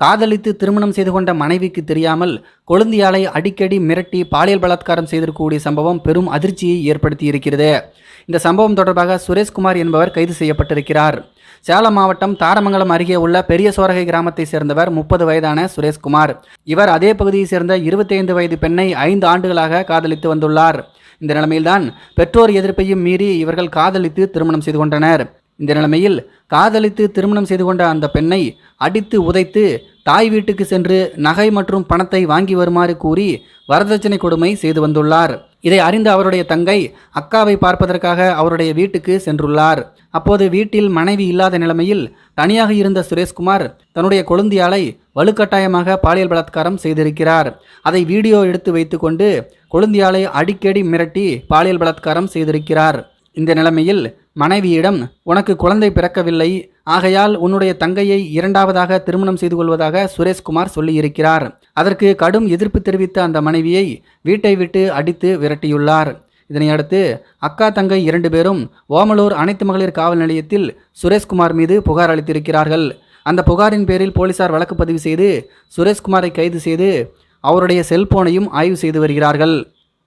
காதலித்து திருமணம் செய்து கொண்ட மனைவிக்கு தெரியாமல் கொழுந்தியாலை அடிக்கடி மிரட்டி பாலியல் பலாத்காரம் செய்திருக்கக்கூடிய சம்பவம் பெரும் அதிர்ச்சியை ஏற்படுத்தி இருக்கிறது. இந்த சம்பவம் தொடர்பாக சுரேஷ்குமார் என்பவர் கைது செய்யப்பட்டிருக்கிறார். சேலம் மாவட்டம் தாரமங்கலம் அருகே உள்ள பெரிய சோரகை கிராமத்தை சேர்ந்தவர் முப்பது வயதான சுரேஷ்குமார். இவர் அதே பகுதியை சேர்ந்த இருபத்தைந்து வயது பெண்ணை ஐந்து ஆண்டுகளாக காதலித்து வந்துள்ளார். இந்த நிலைமையில்தான் பெற்றோர் எதிர்ப்பையும் மீறி இவர்கள் காதலித்து திருமணம் செய்து கொண்டனர். இந்த நிலைமையில் காதலித்து திருமணம் செய்து கொண்ட அந்த பெண்ணை அடித்து உதைத்து தாய் வீட்டுக்கு சென்று நகை மற்றும் பணத்தை வாங்கி வருமாறு கூறி வரதட்சணை கொடுமை செய்து வந்துள்ளார். இதை அறிந்த அவருடைய தங்கை அக்காவை பார்ப்பதற்காக அவருடைய வீட்டுக்கு சென்றுள்ளார். அப்போது வீட்டில் மனைவி இல்லாத நிலைமையில் தனியாக இருந்த சுரேஷ்குமார் தன்னுடைய கொழுந்தியாலை வலுக்கட்டாயமாக பாலியல் பலாத்காரம் செய்திருக்கிறார். அதை வீடியோ எடுத்து வைத்துக்கொண்டு கொழுந்தியாலை அடிக்கடி மிரட்டி பாலியல் பலாத்காரம் செய்திருக்கிறார். இந்த நிலைமையில் மனைவியிடம் உனக்கு குழந்தை பிறக்கவில்லை. ஆகையால் உன்னுடைய தங்கையை இரண்டாவதாக திருமணம் செய்து கொள்வதாக சுரேஷ்குமார் சொல்லியிருக்கிறார். அதற்கு கடும் எதிர்ப்பு தெரிவித்த அந்த மனைவியை வீட்டை விட்டு அடித்து விரட்டியுள்ளார். இதனையடுத்து அக்கா தங்கை இரண்டு பேரும் ஓமலூர் அனைத்து மகளிர் காவல் நிலையத்தில் சுரேஷ்குமார் மீது புகார் அளித்திருக்கிறார்கள். அந்த புகாரின் பேரில் போலீசார் வழக்கு பதிவு செய்து சுரேஷ்குமாரை கைது செய்து அவருடைய செல்போனையும் ஆய்வு செய்து வருகிறார்கள்.